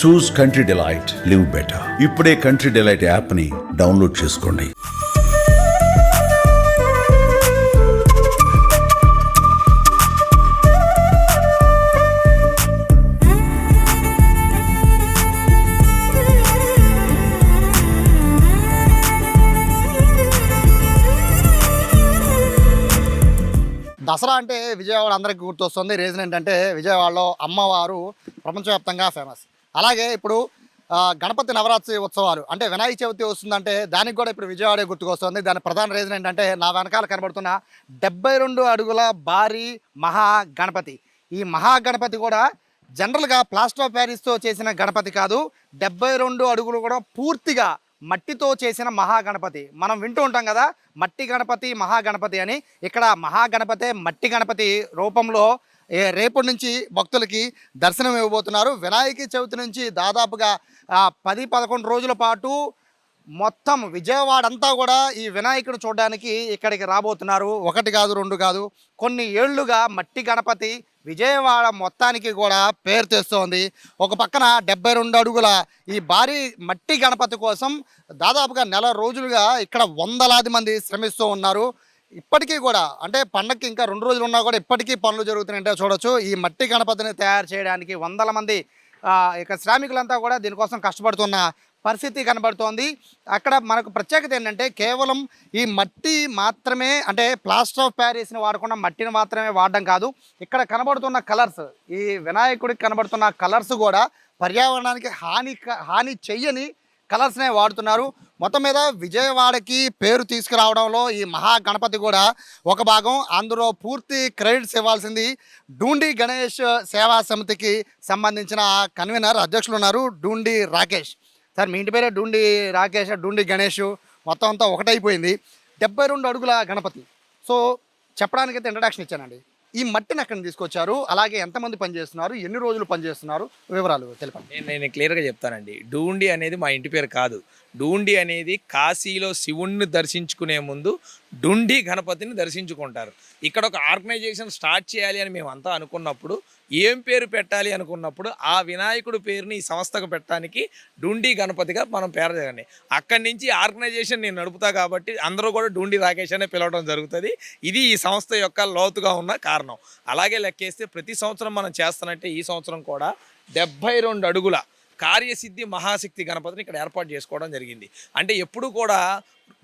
Choose country delight live better ఇప్పుడే country delight యాప్ని download చేసుకోండి. దసరా అంటే విజయవాడ అందరికి గుర్తొస్తుంది. రీజన్ ఏంటంటే విజయవాడలో అమ్మవారు ప్రపంచవ్యాప్తంగా ఫేమస్ అలాగే ఇప్పుడు గణపతి నవరాత్రి ఉత్సవాలు అంటే వినాయక చవితి వస్తుందంటే దానికి కూడా ఇప్పుడు విజయవాడ గుర్తుకొస్తుంది దాని ప్రధాన రీజన్ ఏంటంటే నా వెనకాల కనబడుతున్న డెబ్బై రెండు అడుగుల భారీ మహా గణపతి. ఈ మహా గణపతి కూడా జనరల్గా ప్లాస్టర్ ఆఫ్ ప్యారిస్తో చేసిన గణపతి కాదు డెబ్బై రెండు అడుగులు కూడా పూర్తిగా మట్టితో చేసిన మహాగణపతి మనం వింటూ ఉంటాం కదా మట్టి గణపతి మహాగణపతి అని. ఇక్కడ మహాగణపతే మట్టి గణపతి రూపంలో రేపటి నుంచి భక్తులకి దర్శనం ఇవ్వబోతున్నారు. వినాయక చవితి నుంచి దాదాపుగా పది పదకొండు రోజుల పాటు మొత్తం విజయవాడ అంతా కూడా ఈ వినాయకుడు చూడడానికి ఇక్కడికి రాబోతున్నారు. ఒకటి కాదు రెండు కాదు కొన్ని ఏళ్ళుగా మట్టి గణపతి విజయవాడ మొత్తానికి కూడా పేరు తెస్తోంది. ఒక పక్కన డెబ్బై రెండు అడుగుల ఈ భారీ మట్టి గణపతి కోసం దాదాపుగా నెల రోజులుగా ఇక్కడ వందలాది మంది శ్రమిస్తూ ఉన్నారు. ఇప్పటికీ కూడా అంటే పండగకి ఇంకా రెండు రోజులు ఉన్నా కూడా ఇప్పటికీ పనులు జరుగుతున్నాయంటే చూడొచ్చు. ఈ మట్టి గణపతిని తయారు చేయడానికి వందల మంది ఇక శ్రామికులంతా కూడా దీనికోసం కష్టపడుతున్న పరిస్థితి కనబడుతోంది. అక్కడ మనకు ప్రత్యేకత ఏంటంటే కేవలం ఈ మట్టి మాత్రమే అంటే ప్లాస్టర్ ఆఫ్ ప్యారిస్ని వాడకుండా మట్టిని మాత్రమే వాడడం కాదు ఇక్కడ కనబడుతున్న కలర్స్ ఈ వినాయకుడికి కనబడుతున్న కలర్స్ కూడా పర్యావరణానికి హాని క- హాని చెయ్యని కలర్స్నే వాడుతున్నారు. మొత్తం మీద విజయవాడకి పేరు తీసుకురావడంలో ఈ మహా గణపతి కూడా ఒక భాగం. అందులో పూర్తి క్రెడిట్స్ ఇవ్వాల్సింది డూండి గణేష్ సేవా సమితికి సంబంధించిన కన్వీనర్ అధ్యక్షులు ఉన్నారు డూండి రాకేష్. సార్ మీ ఇంటి పేరే డూండి రాకేష్ డూండి గణేష్. మొత్తం అంతా ఒకటైపోయింది. డెబ్బై రెండు అడుగుల గణపతి. సో చెప్పడానికైతే ఇంట్రడక్షన్ ఇచ్చానండి. ఈ మట్టిని ఎక్కడ తీసుకొచ్చారు? అలాగే ఎంతమంది పనిచేస్తున్నారు? ఎన్ని రోజులు పనిచేస్తున్నారు? వివరాలు తెలుపండి. నేను నేను క్లియర్గా చెప్తానండి. డూండి అనేది మా ఇంటి పేరు కాదు. డూండి అనేది కాశీలో శివుణ్ణి దర్శించుకునే ముందు డుండి గణపతిని దర్శించుకుంటారు. ఇక్కడ ఒక ఆర్గనైజేషన్ స్టార్ట్ చేయాలి అని మేము అంతా అనుకున్నప్పుడు ఏం పేరు పెట్టాలి అనుకున్నప్పుడు ఆ వినాయకుడు పేరుని ఈ సంస్థకు పెట్టడానికి డుండి గణపతిగా మనం పేరు జరగండి అక్కడి నుంచి ఆర్గనైజేషన్ నేను నడుపుతా కాబట్టి అందరూ కూడా డుండి రాకేష్ అనే పిలవడం జరుగుతుంది. ఇది ఈ సంస్థ యొక్క లోతుగా ఉన్న కారణం. అలాగే లెక్కేస్తే ప్రతి సంవత్సరం మనం చేస్తున్నట్టే ఈ సంవత్సరం కూడా డెబ్బై రెండు అడుగుల కార్యసిద్ధి మహాశక్తి గణపతిని ఇక్కడ ఏర్పాటు చేసుకోవడం జరిగింది. అంటే ఎప్పుడు కూడా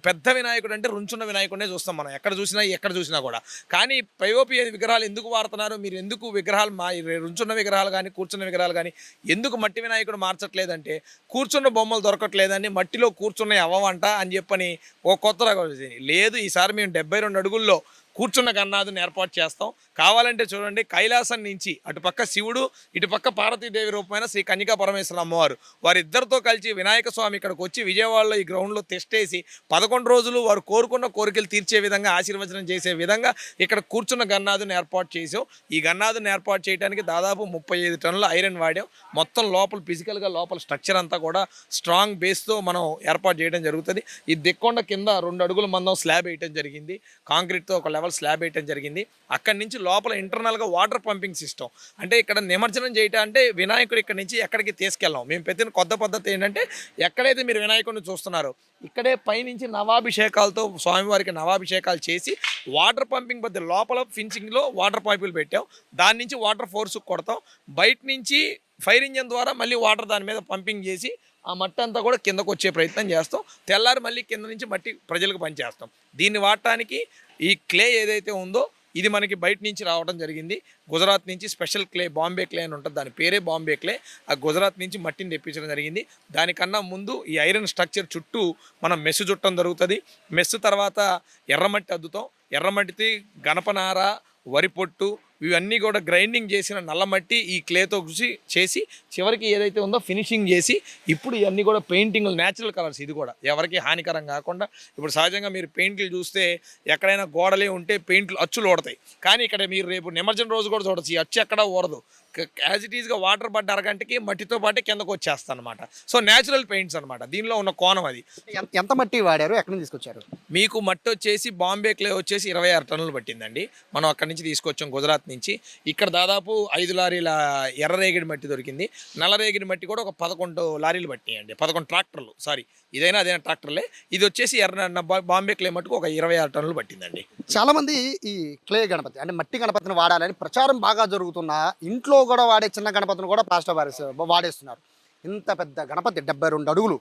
పెద్ద వినాయకుడు అంటే రుంచున్న వినాయకుడినే చూస్తాం మనం. ఎక్కడ చూసినా ఎక్కడ చూసినా కూడా. కానీ పైఓపి విగ్రహాలు ఎందుకు వాడుతున్నారు? మీరు ఎందుకు విగ్రహాలు మా రుంచున్న విగ్రహాలు కానీ కూర్చున్న విగ్రహాలు కానీ ఎందుకు మట్టి వినాయకుడు మార్చట్లేదంటే కూర్చున్న బొమ్మలు దొరకట్లేదని మట్టిలో కూర్చున్న అవ్వంట అని చెప్పని ఓ కొత్త రకం. లేదు ఈసారి మేము డెబ్బై రెండు అడుగుల్లో కూర్చున్న గన్నాథుని ఏర్పాటు చేస్తాం. కావాలంటే చూడండి కైలాసం నుంచి అటుపక్క శివుడు ఇటుపక్క పార్వతీదేవి రూపమైన శ్రీ కన్యకా పరమేశ్వర అమ్మవారు. వారిద్దరితో కలిసి వినాయక స్వామి ఇక్కడికి వచ్చి విజయవాడలో ఈ గ్రౌండ్లో తెస్టేసి పదకొండు రోజులు వారు కోరుకున్న కోరికలు తీర్చే విధంగా ఆశీర్వచనం చేసే విధంగా ఇక్కడ కూర్చున్న గన్నాథుని ఏర్పాటు చేసాం ఈ గన్నాథుని ఏర్పాటు చేయడానికి దాదాపు ముప్పై ఐదు టన్నుల ఐరన్ వాడాం. మొత్తం లోపల ఫిజికల్గా లోపల స్ట్రక్చర్ అంతా కూడా స్ట్రాంగ్ బేస్తో మనం ఏర్పాటు చేయడం జరుగుతుంది. ఈ దిక్కొండ కింద రెండు అడుగుల మందం స్లాబ్ వేయడం జరిగింది. కాంక్రీట్తో ఒక లెవెల్ స్లాబ్ వేయటం జరిగింది. అక్కడి నుంచి లోపల ఇంటర్నల్గా వాటర్ పంపింగ్ సిస్టమ్ అంటే ఇక్కడ నిమజ్జనం చేయటం అంటే వినాయకుడు ఇక్కడ నుంచి ఎక్కడికి తీసుకెళ్ళాం. మేము పెట్టిన కొత్త పద్ధతి ఏంటంటే ఎక్కడైతే మీరు వినాయకుడిని చూస్తున్నారో ఇక్కడే పైనుంచి నవాభిషేకాలతో స్వామివారికి నవాభిషేకాలు చేసి వాటర్ పంపింగ్ పద్ధతి లోపల ఫిన్సింగ్లో వాటర్ పైపులు పెట్టాం. దాని నుంచి వాటర్ ఫోర్స్ కొడతాం. బయట నుంచి ఫైర్ ఇంజన్ ద్వారా మళ్ళీ వాటర్ దాని మీద పంపింగ్ చేసి ఆ మట్టి అంతా కూడా కిందకు వచ్చే ప్రయత్నం చేస్తాం. తెల్లారి మళ్ళీ కింద నుంచి మట్టి ప్రజలకు పనిచేస్తాం. దీన్ని వాడటానికి ఈ క్లే ఏదైతే ఉందో ఇది మనకి బయట నుంచి రావడం జరిగింది. గుజరాత్ నుంచి స్పెషల్ క్లే బాంబే క్లే అని ఉంటుంది. దాని పేరే బాంబే క్లే. ఆ గుజరాత్ నుంచి మట్టిని తెప్పించడం జరిగింది. దానికన్నా ముందు ఈ ఐరన్ స్ట్రక్చర్ చుట్టూ మనం మెస్సు చుట్టడం జరుగుతుంది. మెస్సు తర్వాత ఎర్రమట్టి అద్దుతాం. ఎర్రమట్టిది గణపనార వరి పొట్టు ఇవన్నీ కూడా గ్రైండింగ్ చేసిన నల్లమట్టి ఈ క్లేతో కృషి చేసి చివరికి ఏదైతే ఉందో ఫినిషింగ్ చేసి ఇప్పుడు ఇవన్నీ కూడా పెయింటింగ్ న్యాచురల్ కలర్స్ ఇది కూడా. ఎవరికి హానికరం కాకుండా ఇప్పుడు సహజంగా మీరు పెయింట్లు చూస్తే ఎక్కడైనా గోడలే ఉంటే పెయింట్లు అచ్చులు ఓడతాయి. కానీ ఇక్కడ మీరు రేపు నిమజ్జన రోజు కూడా చూడొచ్చు. ఈ అచ్చు ఎక్కడ ఓడదు యాజ్ ఇట్ ఈస్గా వాటర్ పడ్డ అరగంటకి మట్టితో పాటే కిందకు వచ్చేస్తాను అనమాట సో న్యాచురల్ పెయింట్స్ అనమాట దీనిలో ఉన్న కోణం అది. ఎంత- మట్టి వాడారు? ఎక్కడి నుంచి తీసుకొచ్చారు? మీకు మట్టి వచ్చేసి బాంబే క్లే వచ్చేసి ఇరవై ఆరు టన్నులు పట్టిందండి. మనం అక్కడి నుంచి తీసుకొచ్చాం గుజరాత్ నుంచి. ఇక్కడ దాదాపు ఐదు లారీల ఎర్రరేగిడి మట్టి దొరికింది. నల్లరేగిడి మట్టి కూడా ఒక పదకొండు లారీలు పట్టినాయండి. పదకొండు ట్రాక్టర్లు. సారీ ఇదైనా అదైనా ట్రాక్టర్లే? ఇది వచ్చేసి ఎర్ర బాంబే క్లే మట్టుకు ఒక ఇరవై ఆరు టన్నులు పట్టిందండి. చాలా మంది ఈ క్లే గణపతి అంటే మట్టి గణపతిని వాడాలని ప్రచారం బాగా జరుగుతున్నా ఇంట్లో కూడా వాడే చిన్న గణపతిని కూడా ప్లాస్టర్ వారేస్ వాడేస్తున్నారు. ఇంత పెద్ద గణపతి డెబ్బై రెండు అడుగులు.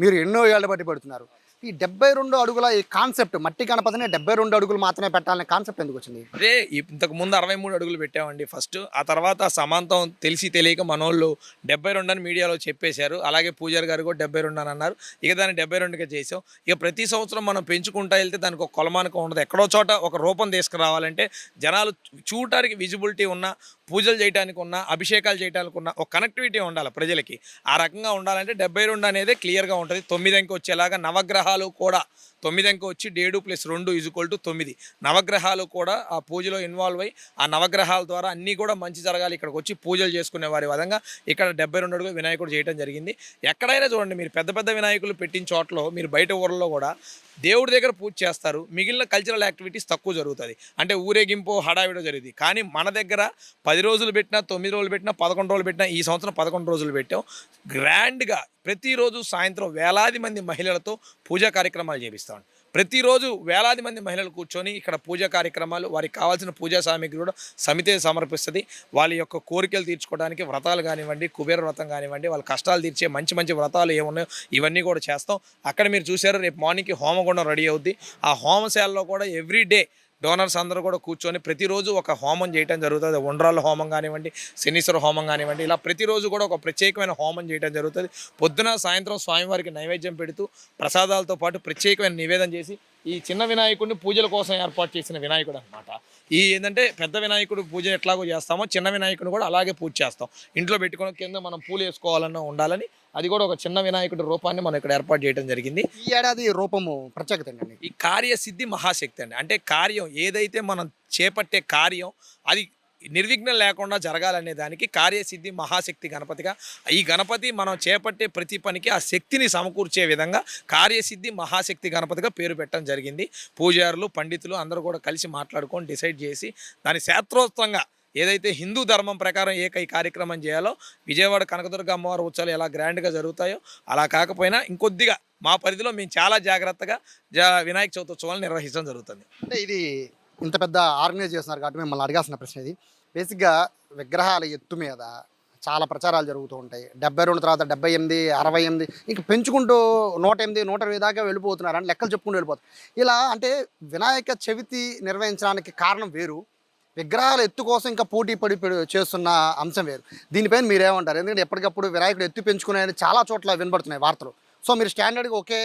మీరు ఎన్నో ఏళ్ళ బట్టి పెడుతున్నారు. ఈ డెబ్బై రెండు అడుగుల ఈ కాన్సెప్ట్ మట్టి గణపతిని డెబ్బై రెండు అడుగులు మాత్రమే పెట్టాలనే కాన్సెప్ట్ ఎందుకు వచ్చింది? అదే ఇంతకు ముందు అరవై మూడు అడుగులు పెట్టామండి ఫస్ట్ ఆ తర్వాత సమాంతం తెలిసి తెలియక మనోళ్ళు డెబ్బై రెండు అని మీడియాలో చెప్పేశారు. అలాగే పూజారి గారు కూడా డెబ్బై రెండు అని అన్నారు. ఇక దాన్ని డెబ్బై రెండుగా చేసాం. ఇక ప్రతి సంవత్సరం మనం పెంచుకుంటా వెళ్తే దానికి ఒక కొలమానికం ఉండదు. ఎక్కడో చోట ఒక రూపం తీసుకురావాలంటే జనాలు చూడటానికి విజిబిలిటీ ఉన్న పూజలు చేయడానికి ఉన్న అభిషేకాలు చేయడానికి ఉన్న ఒక కనెక్టివిటీ ఉండాలి ప్రజలకి. ఆ రకంగా ఉండాలంటే డెబ్బై రెండు అనేది క్లియర్గా ఉంటుంది. తొమ్మిది అంకె వచ్చేలాగా నవగ్రహాలు కూడా తొమ్మిది అంక వచ్చి ఏడు ప్లస్ రెండు ఈజ్వల్ టు తొమ్మిది. నవగ్రహాలు కూడా ఆ పూజలో ఇన్వాల్వ్ అయ్యి ఆ నవగ్రహాల ద్వారా అన్నీ కూడా మంచి జరగాలి. ఇక్కడికి వచ్చి పూజలు చేసుకునే వారి విధంగా ఇక్కడ డెబ్బై రెండు అడుగులు వినాయకుడు చేయడం జరిగింది. ఎక్కడైనా చూడండి మీరు పెద్ద పెద్ద వినాయకులు పెట్టిన చోట్ల మీరు బయట ఊర్లలో కూడా దేవుడి దగ్గర పూజ చేస్తారు. మిగిలిన కల్చరల్ యాక్టివిటీస్ తక్కువ జరుగుతుంది. అంటే ఊరేగింపు హడావిడో జరిగింది. కానీ మన దగ్గర పది రోజులు పెట్టినా తొమ్మిది రోజులు పెట్టినా పదకొండు రోజులు పెట్టినా ఈ సంవత్సరం పదకొండు రోజులు పెట్టాం. గ్రాండ్గా ప్రతిరోజు సాయంత్రం వేలాది మంది మహిళలతో పూజా కార్యక్రమాలు చేపిస్తాం ప్రతిరోజు వేలాది మంది మహిళలు కూర్చొని ఇక్కడ పూజా కార్యక్రమాలు వారికి కావాల్సిన పూజా సామాగ్రి కూడా సమితి సమర్పిస్తుంది. వాళ్ళ యొక్క కోరికలు తీర్చుకోవడానికి వ్రతాలు కానివ్వండి కుబేర వ్రతం కానివ్వండి వాళ్ళ కష్టాలు తీర్చే మంచి మంచి వ్రతాలు ఏమున్నాయో ఇవన్నీ కూడా చేస్తాం. అక్కడ మీరు చూసారు రేపు మార్నింగ్కి హోమగుండం రెడీ అవుద్ది. ఆ హోమశాలలో కూడా ఎవ్రీ డే డోనర్స్ అందరూ కూడా కూర్చొని ప్రతిరోజు ఒక హోమం చేయడం జరుగుతుంది. ఉండ్రాళ్ళ హోమం కానివ్వండి శనీశ్వర హోమం కానివ్వండి ఇలా ప్రతిరోజు కూడా ఒక ప్రత్యేకమైన హోమం చేయడం జరుగుతుంది. పొద్దున సాయంత్రం స్వామివారికి నైవేద్యం పెడుతూ ప్రసాదాలతో పాటు ప్రత్యేకమైన నివేదన చేసి ఈ చిన్న వినాయకుడిని పూజల కోసం ఏర్పాటు చేసిన వినాయకుడు అనమాట ఈ ఏంటంటే పెద్ద వినాయకుడు పూజ ఎట్లాగో చేస్తామో చిన్న వినాయకుడిని కూడా అలాగే పూజ చేస్తాం. ఇంట్లో పెట్టుకుని కింద మనం పూలు వేసుకోవాలన్నా ఉండాలని అది కూడా ఒక చిన్న వినాయకుడి రూపాన్ని మనం ఇక్కడ ఏర్పాటు చేయడం జరిగింది. ఈ ఏడాది రూపము ప్రత్యేకత ఏంటండి ఈ కార్యసిద్ధి మహాశక్తి అండి. అంటే కార్యం ఏదైతే మనం చేపట్టే కార్యం అది నిర్విఘ్నం లేకుండా జరగాలనే దానికి కార్యసిద్ధి మహాశక్తి గణపతిగా. ఈ గణపతి మనం చేపట్టే ప్రతి పనికి ఆ శక్తిని సమకూర్చే విధంగా కార్యసిద్ధి మహాశక్తి గణపతిగా పేరు పెట్టడం జరిగింది. పూజారులు పండితులు అందరూ కూడా కలిసి మాట్లాడుకొని డిసైడ్ చేసి దాని శాస్త్రోత్వంగా ఏదైతే హిందూ ధర్మం ప్రకారం ఏకై కార్యక్రమం చేయాలో విజయవాడ కనకదుర్గ అమ్మవారి ఉత్సవాలు ఎలా గ్రాండ్గా జరుగుతాయో అలా కాకపోయినా ఇంకొద్దిగా మా పరిధిలో మేము చాలా జాగ్రత్తగా జా వినాయక చవితి ఉత్సవాలు నిర్వహించడం జరుగుతుంది. అంటే ఇది ఇంత పెద్ద ఆర్గనైజ్ చేస్తున్నారు కాబట్టి మిమ్మల్ని అడగాల్సిన ప్రశ్న ఇది. బేసిక్గా విగ్రహాల ఎత్తు మీద చాలా ప్రచారాలు జరుగుతూ ఉంటాయి. డెబ్బై రెండు తర్వాత డెబ్బై ఎనిమిది అరవై ఎనిమిది ఇంక పెంచుకుంటూ నూట ఎనిమిది నూట ఇరవై దాకా వెళ్ళిపోతున్నారు అని లెక్కలు చెప్పుకుంటూ వెళ్ళిపోతారు. ఇలా అంటే వినాయక చవితి నిర్వహించడానికి కారణం వేరు. విగ్రహాల ఎత్తు కోసం ఇంకా పోటీ పడి పడి చేస్తున్న అంశం వేరు. దీనిపైన మీరేమంటారు? ఎందుకంటే ఎప్పటికప్పుడు వినాయకుడు ఎత్తు పెంచుకునే చాలా చోట్ల వినబడుతున్నాయి వార్తలు. సో మీరు స్టాండర్డ్గా ఒకే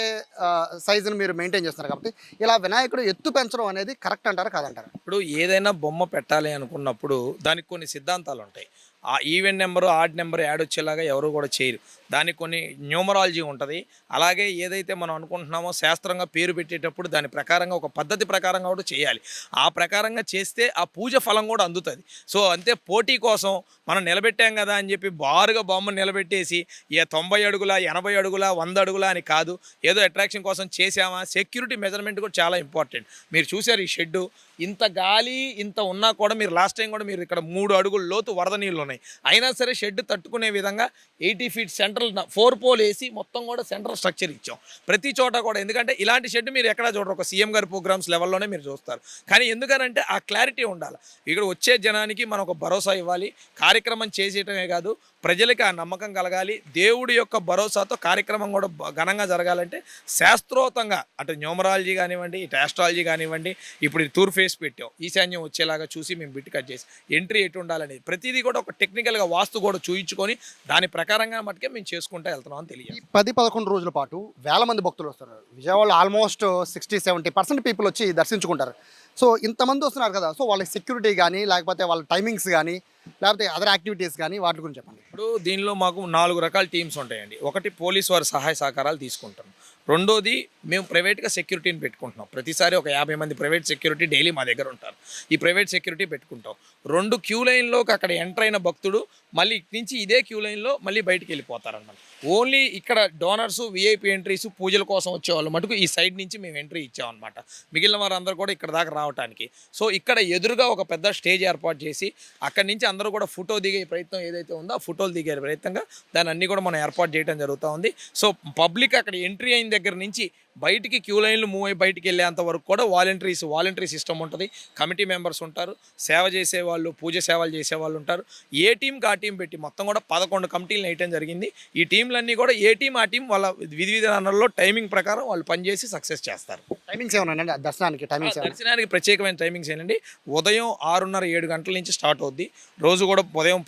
సైజుని మీరు మెయింటైన్ చేస్తున్నారు కాబట్టి ఇలా వినాయకుడు ఎత్తు పెంచడం అనేది కరెక్ట్ అంటారా కాదంటారా? ఇప్పుడు ఏదైనా బొమ్మ పెట్టాలి అనుకున్నప్పుడు దానికి కొన్ని సిద్ధాంతాలు ఉంటాయి. ఆ event number odd number add వచ్చేలాగా ఎవరు కూడా చేయరు. దానికి కొన్ని న్యూమరాలజీ ఉంటుంది. అలాగే ఏదైతే మనం అనుకుంటున్నామో శాస్త్రంగా పేరు పెట్టేటప్పుడు దాని ప్రకారంగా ఒక పద్ధతి ప్రకారంగా కూడా చేయాలి. ఆ ప్రకారంగా చేస్తే ఆ పూజ ఫలం కూడా అందుతుంది. సో అంతే పోటీ కోసం మనం నిలబెట్టాం కదా అని చెప్పి బారుగా బొమ్మను నిలబెట్టేసి ఏ తొంభై అడుగుల ఎనభై అడుగుల వంద అడుగుల అని కాదు. ఏదో అట్రాక్షన్ కోసం చేసామా? సెక్యూరిటీ మెజర్మెంట్ కూడా చాలా ఇంపార్టెంట్. మీరు చూశారు ఈ షెడ్డు. ఇంత గాలి ఇంత ఉన్నా కూడా మీరు లాస్ట్ టైం కూడా మీరు ఇక్కడ మూడు అడుగుల లోతు వరద నీళ్ళు ఉన్నాయి అయినా సరే షెడ్ తట్టుకునే విధంగా ఎయిటీ ఫీట్ సెంటర్ లోపల ఫోర్ పోల్ వేసి మొత్తం కూడా సెంట్రల్ స్ట్రక్చర్ ఇచ్చాం. ప్రతి చోట కూడా. ఎందుకంటే ఇలాంటి షెడ్ మీరు ఎక్కడ చూడరు. ఒక సీఎం గారి ప్రోగ్రామ్స్ లెవెల్లోనే మీరు చూస్తారు. కానీ ఎందుకనంటే ఆ క్లారిటీ ఉండాలి. ఇక్కడ వచ్చే జనానికి మనం ఒక భరోసా ఇవ్వాలి. కార్యక్రమం చేసేయటమే కాదు. ప్రజలకి ఆ నమ్మకం కలగాలి. దేవుడి యొక్క భరోసాతో కార్యక్రమం కూడా ఘనంగా జరగాలంటే శాస్త్రోతంగా అటు న్యూమరాలజీ కానివ్వండి ఇటు ఆస్ట్రాలజీ కానివ్వండి ఇప్పుడు ఇది టూర్ ఫేస్ పెట్టాం. ఈశాన్యం వచ్చేలాగా చూసి మేము బిట్ కట్ చేసి ఎంట్రీ ఎటు ఉండాలనేది. ప్రతిదీ కూడా ఒక టెక్నికల్గా వాస్తు కూడా చూయించుకొని దాని ప్రకారంగా మటుకే మేము చేసుకుంటూ వెళ్తున్నాం అని తెలియదు. పది పదకొండు రోజుల పాటు వేల మంది భక్తులు వస్తారు. విజయవాడలో almost sixty seventy percent people వచ్చి దర్శించుకుంటారు. సో ఇంతమంది వస్తున్నారు కదా సో వాళ్ళకి సెక్యూరిటీ కానీ లేకపోతే వాళ్ళ టైమింగ్స్ కానీ లేకపోతే అదర్ యాక్టివిటీస్ కానీ వాటి గురించి చెప్పండి. ఇప్పుడు దీనిలో మాకు నాలుగు రకాల టీమ్స్ ఉంటాయండి. ఒకటి పోలీస్ వారి సహాయ సహకారాలు తీసుకుంటాం. రెండోది మేము ప్రైవేట్గా సెక్యూరిటీని పెట్టుకుంటున్నాం. ప్రతిసారి ఒక యాభై మంది ప్రైవేట్ సెక్యూరిటీ డైలీ మా దగ్గర ఉంటారు. ఈ ప్రైవేట్ సెక్యూరిటీ పెట్టుకుంటాం. రెండు క్యూ లైన్లోకి అక్కడ ఎంటర్ అయిన భక్తుడు మళ్ళీ ఇటు నుంచి ఇదే క్యూ లైన్లో మళ్ళీ బయటికి వెళ్ళిపోతారన్నమాట. ఓన్లీ ఇక్కడ డోనర్స్ విఐపి ఎంట్రీస్ పూజల కోసం వచ్చేవాళ్ళు మటుకు ఈ సైడ్ నుంచి మేము ఎంట్రీ ఇచ్చామన్నమాట. మిగిలిన వారందరూ కూడా ఇక్కడ దాకా రావడానికి సో ఇక్కడ ఎదురుగా ఒక పెద్ద స్టేజ్ ఏర్పాటు చేసి అక్కడి నుంచి అందరూ కూడా ఫోటో దిగే ప్రయత్నం ఏదైతే ఉందో ఆ ఫోటోలు దిగే ప్రయత్నంగా దాన్ని అన్ని కూడా మనం ఏర్పాటు చేయడం జరుగుతూ ఉంది. సో పబ్లిక్ అక్కడ ఎంట్రీ అయిన దగ్గర నుంచి బయటికి క్యూ లైన్లు మూవ్ అయ్యి బయటికి వెళ్ళేంత వరకు కూడా వాలంటీర్స్ వాలంటరీ సిస్టమ్ ఉంటుంది. కమిటీ మెంబర్స్ ఉంటారు. సేవ చేసే వాళ్ళు పూజ సేవలు చేసే వాళ్ళు ఉంటారు. ఏ టీంకి ఆ టీం పెట్టి మొత్తం కూడా పదకొండు కమిటీలు వేయటం జరిగింది. ఈ టీంలన్నీ కూడా ఏ టీం ఆ టీం వాళ్ళ విధి విధానాల్లో టైమింగ్ ప్రకారం వాళ్ళు పనిచేసి సక్సెస్ చేస్తారు. టైమింగ్స్ ఏమైనా ఉన్నాయండి? దర్శనానికి టైమింగ్స్ దర్శనానికి ప్రత్యేకమైన టైమింగ్స్ ఏంటండి ఉదయం ఆరున్నర ఏడు గంటల నుంచి స్టార్ట్ అవుద్ది. రోజు కూడా ఉదయం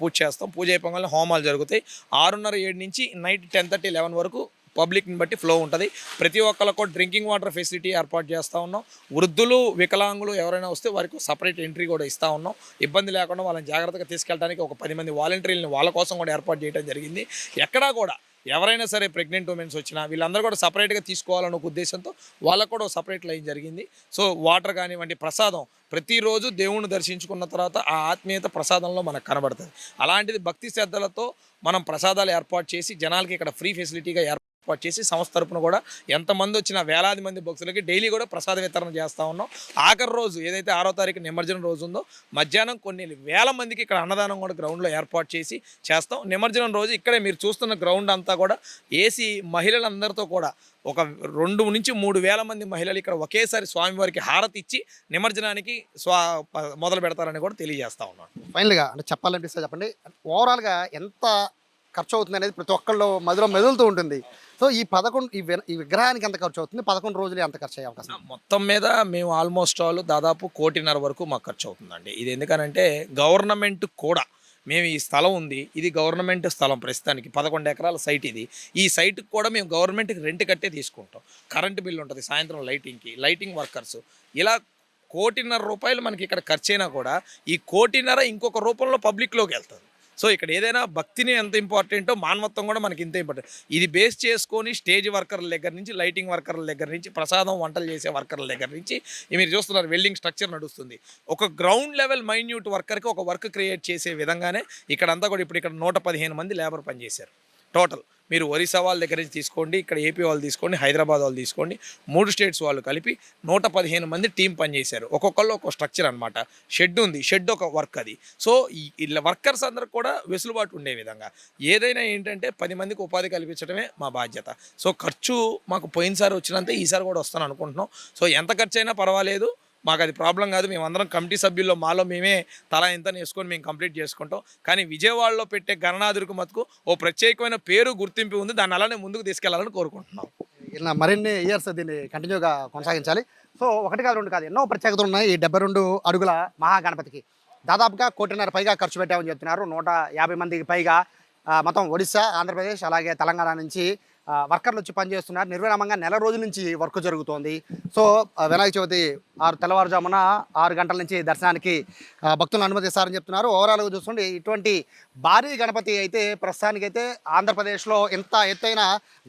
పూజ చేస్తాం. పూజ అయిపోగానే హోమాలు జరుగుతాయి. ఆరున్నర ఏడు నుంచి నైట్ టెన్ థర్టీ లెవెన్ వరకు పబ్లిక్ని బట్టి ఫ్లో ఉంటుంది. ప్రతి ఒక్కరికి డ్రింకింగ్ వాటర్ ఫెసిలిటీ ఏర్పాటు చేస్తూ ఉన్నాం. వృద్ధులు వికలాంగులు ఎవరైనా వస్తే వారికి సపరేట్ ఎంట్రీ కూడా ఇస్తూ ఉన్నాం. ఇబ్బంది లేకుండా వాళ్ళని జాగ్రత్తగా తీసుకెళ్ళడానికి ఒక పది మంది వాలంటీర్లను వాళ్ళ కోసం కూడా ఏర్పాటు చేయడం జరిగింది. ఎక్కడా కూడా ఎవరైనా సరే ప్రెగ్నెంట్ ఉమెన్స్ వచ్చినా వీళ్ళందరూ కూడా సపరేట్గా తీసుకోవాలన్న ఒక ఉద్దేశంతో వాళ్ళకు కూడా సపరేట్ లైన్ జరిగింది. సో వాటర్ కానివ్వండి ప్రసాదం ప్రతిరోజు దేవుణ్ణి దర్శించుకున్న తర్వాత ఆ ఆత్మీయత ప్రసాదంలో మనకు కనబడుతుంది. అలాంటిది భక్తి శ్రద్ధలతో మనం ప్రసాదాలు ఏర్పాటు చేసి జనాలకి ఇక్కడ ఫ్రీ ఫెసిలిటీగా ఏర్పాటు ఏర్పాటు చేసి సంస్థ తరపున కూడా ఎంతమంది వచ్చినా వేలాది మంది భక్తులకి డైలీ కూడా ప్రసాద వితరణ చేస్తూ ఉన్నాం. ఆఖరి రోజు ఏదైతే ఆరో తారీఖు నిమజ్జనం రోజు ఉందో మధ్యాహ్నం కొన్ని వేల మందికి ఇక్కడ అన్నదానం కూడా గ్రౌండ్లో ఏర్పాటు చేసి చేస్తాం. నిమజ్జనం రోజు ఇక్కడే మీరు చూస్తున్న గ్రౌండ్ అంతా కూడా ఏసీ మహిళలందరితో కూడా ఒక రెండు నుంచి మూడు వేల మంది మహిళలు ఇక్కడ ఒకేసారి స్వామివారికి హారతి ఇచ్చి నిమజ్జనానికి స్వా మొదలు పెడతారని కూడా తెలియజేస్తా ఉన్నాను ఫైనల్గా అంటే చెప్పాలనిపిస్తే చెప్పండి ఓవరాల్గా ఎంత ఖర్చు అవుతుంది అనేది ప్రతి ఒక్కళ్ళు మధులో మెదులుతూ ఉంటుంది. సో ఈ పదకొండు ఈ ఈ విగ్రహానికి ఎంత ఖర్చు అవుతుంది పదకొండు రోజులు ఎంత ఖర్చు అయ్యే అవకాశం మొత్తం మీద మేము ఆల్మోస్ట్ ఆల్ దాదాపు కోటిన్నర వరకు మాకు ఖర్చు అవుతుందండి ఇది ఎందుకనంటే గవర్నమెంట్ కూడా మేము ఈ స్థలం ఉంది. ఇది గవర్నమెంట్ స్థలం ప్రస్తుతానికి. పదకొండు ఎకరాల సైట్ ఇది. ఈ సైట్కి కూడా మేము గవర్నమెంట్కి రెంట్ కట్టే తీసుకుంటాం. కరెంట్ బిల్ ఉంటుంది సాయంత్రం లైటింగ్కి లైటింగ్ వర్కర్స్. ఇలా కోటిన్నర రూపాయలు మనకి ఇక్కడ ఖర్చు అయినా కూడా ఈ కోటిన్నర ఇంకొక రూపంలో పబ్లిక్లోకి వెళ్తుంది. సో ఇక్కడ ఏదైనా భక్తిని ఎంత ఇంపార్టెంటో మానవత్వం కూడా మనకి ఇంత ఇంపార్టెంట్. ఇది బేస్ చేసుకొని స్టేజ్ వర్కర్ల దగ్గర నుంచి లైటింగ్ వర్కర్ల దగ్గర నుంచి ప్రసాదం వంటలు చేసే వర్కర్ల దగ్గర నుంచి మీరు చూస్తున్నారు వెల్డింగ్ స్ట్రక్చర్ నడుస్తుంది. ఒక గ్రౌండ్ లెవెల్ మైన్యూట్ వర్కర్కి ఒక వర్క్ క్రియేట్ చేసే విధంగానే ఇక్కడంతా కూడా ఇప్పుడు ఇక్కడ నూట పదిహేను మంది లేబర్ పనిచేశారు. టోటల్. మీరు ఒరిస్సా వాళ్ళ దగ్గర నుంచి తీసుకోండి ఇక్కడ ఏపీ వాళ్ళు తీసుకోండి హైదరాబాద్ వాళ్ళు తీసుకోండి. మూడు స్టేట్స్ వాళ్ళు కలిపి నూట పదిహేను మంది టీం పనిచేశారు. ఒక్కొక్కళ్ళు ఒక స్ట్రక్చర్ అనమాట షెడ్ ఉంది షెడ్ ఒక వర్క్ అది. సో ఇలా వర్కర్స్ అందరికి కూడా వెసులుబాటు ఉండే విధంగా. ఏదైనా ఏంటంటే పది మందికి ఉపాధి కల్పించడమే మా బాధ్యత. సో ఖర్చు మాకు పోయినసారి వచ్చినంత ఈసారి కూడా వస్తాను అనుకుంటున్నాం. సో ఎంత ఖర్చు అయినా పర్వాలేదు. మాకు అది ప్రాబ్లం కాదు మేము అందరం కమిటీ సభ్యుల్లో మాలో మేమే తలా ఎంత వేసుకొని మేము కంప్లీట్ చేసుకుంటాం. కానీ విజయవాడలో పెట్టే గణనాథుడికి మతుకు ఓ ప్రత్యేకమైన పేరు గుర్తింపు ఉంది దాన్ని అలానే ముందుకు తీసుకెళ్ళాలని కోరుకుంటున్నాం. ఇలా మరిన్ని ఇయర్స్ దీన్ని కంటిన్యూగా కొనసాగించాలి. సో ఒకటి కాదు రెండు కాదు ఎన్నో ప్రత్యేకతలు ఉన్నాయి ఈ డెబ్బై రెండు అడుగుల మహాగణపతికి. దాదాపుగా కోటిన్నర పైగా ఖర్చు పెట్టామని చెప్తున్నారు నూట యాభై మందికి పైగా మొత్తం ఒడిశా ఆంధ్రప్రదేశ్ అలాగే తెలంగాణ నుంచి వర్కర్లు వచ్చి పనిచేస్తున్నారు. నిర్విరామంగా నెల రోజుల నుంచి వర్క్ జరుగుతోంది. సో వినాయక చవితి ఆరు తెల్లవారుజామున ఆరు గంటల నుంచి దర్శనానికి భక్తులను అనుమతిస్తారని చెప్తున్నారు. ఓవరాల్గా చూస్తుంటే ఇటువంటి భారీ గణపతి అయితే ప్రస్తుతానికైతే ఆంధ్రప్రదేశ్లో ఇంత ఎత్తైన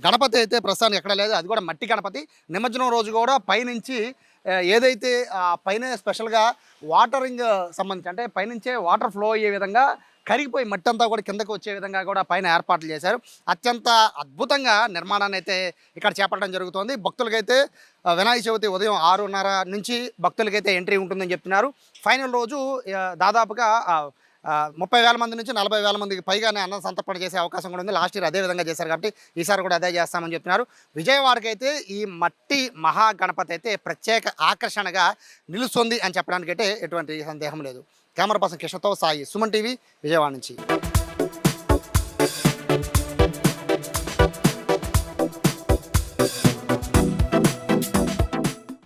గణపతి అయితే ప్రస్తుతానికి ఎక్కడ లేదు. అది కూడా మట్టి గణపతి. నిమజ్జనం రోజు కూడా పైనుంచి ఏదైతే పైన స్పెషల్గా వాటరింగ్ సంబంధించి అంటే పైనుంచే వాటర్ ఫ్లో అయ్యే విధంగా కరిగిపోయి మట్టి అంతా కూడా కిందకు వచ్చే విధంగా కూడా పైన ఏర్పాట్లు చేశారు. అత్యంత అద్భుతంగా నిర్మాణాన్ని అయితే ఇక్కడ చేపట్టడం జరుగుతోంది. భక్తులకైతే వినాయక చవితి ఉదయం ఆరున్నర నుంచి భక్తులకైతే ఎంట్రీ ఉంటుందని చెప్తున్నారు. ఫైనల్ రోజు దాదాపుగా ముప్పై వేల మంది నుంచి నలభై వేల మందికి పైగానే అన్న సంతర్పణ చేసే అవకాశం కూడా ఉంది. లాస్ట్ ఇయర్ అదే విధంగా చేశారు కాబట్టి ఈసారి కూడా అదే చేస్తామని చెప్తున్నారు. విజయవాడకి అయితే ఈ మట్టి మహాగణపతి అయితే ప్రత్యేక ఆకర్షణగా నిలుస్తుంది అని చెప్పడానికి అయితే ఎటువంటి సందేహం లేదు. కెమెరా పర్సన్ కృష్ణతో సాయి సుమన్ టీవీ విజయవాడ నుంచి